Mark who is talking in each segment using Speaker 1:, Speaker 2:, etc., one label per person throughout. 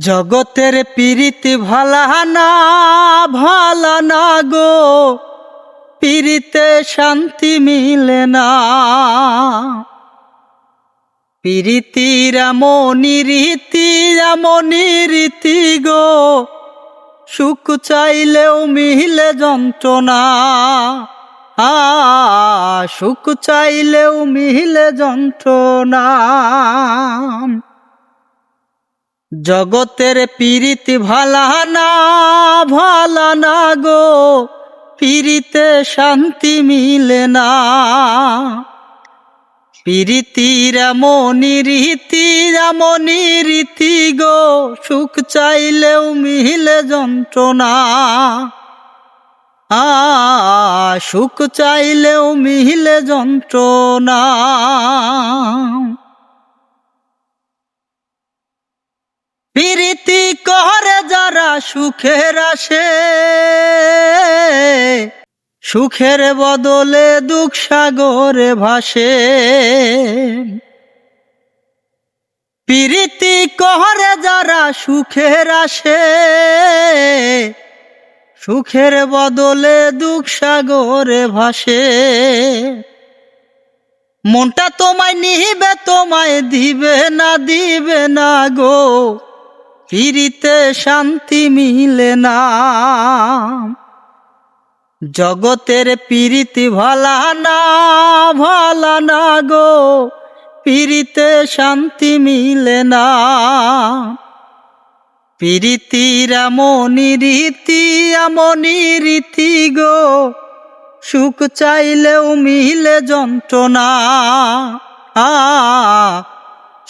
Speaker 1: জগতের পীড়িতি ভালা না ভালা না গো। পীড়িতে শান্তি মিলে না। পীড়িতির এমনই রীতি এমনই রীতি গো। সুখ চাইলেও মিলে যন্ত্রণা। আ, সুখ চাইলেও মিলে যন্ত্রণা। জগতের পীড়িতি ভালা না ভালা না গো। পীড়িতে শান্তি মিলে না। পীড়িতির এমনই রীতি এমনই রীতি গো, সুখ চাইলেও মিলে যন্ত্রণা। আ, সুখ চাইলেও মিলে যন্ত্রণা। প্রীতি করে যারা সুখের আসে, সুখের বদলে দুঃখ সাগরে ভাসে। প্রীতি করে যারা সুখের আসে, সুখের বদলে দুঃখ সাগরে ভাসে। মনটা তোমায় নিবে, তোমায় দিবে না দিবে না গো। ফিরিতে শান্তি মিলে না। জগতের পীড়িতি ভালা না ভালা না গো পিরিতে শান্তি মিলে না। পীড়িতির এমনই রীতি, আমনি রীতি গো, সুখ চাইলেও মিলে যন্ত্রণা।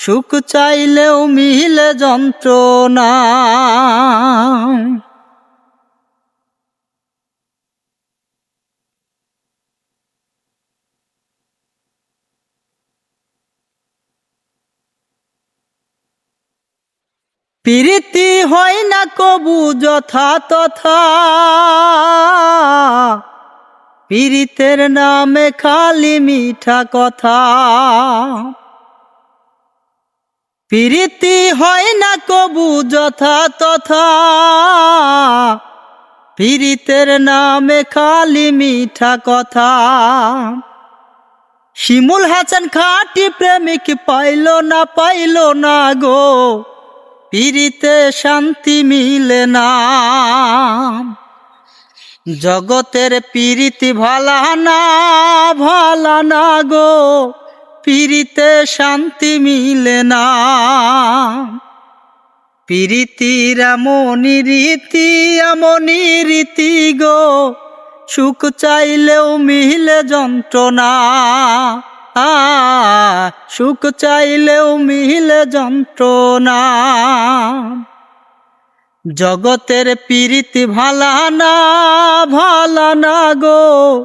Speaker 1: সুখ চাইলেও মিলে যন্ত্রণা। প্রীতি হয় না কবু যথা তথা। পীড়িতের নামে খালি মিঠা কথা। প্রীতি হয় না কবু যথা তথা। পীড়িতের নামে খালি মিঠা কথা। শিমুল হাসান খাটি প্রেমিক পাইল না পাইল না গো। পীড়িতে শান্তি মিলে না। জগতের পীড়িতি ভালা না ভালা না গো। পীড়িতে শান্তি মিলে না। পীড়িতির এমনই রীতি এমনই রীতি গো। সুখ চাইলেও মিলে যন্ত্রণা। আ, সুখ চাইলেও মিলে যন্ত্রণা। জগতের পীড়িতি ভালা না ভালা না গো।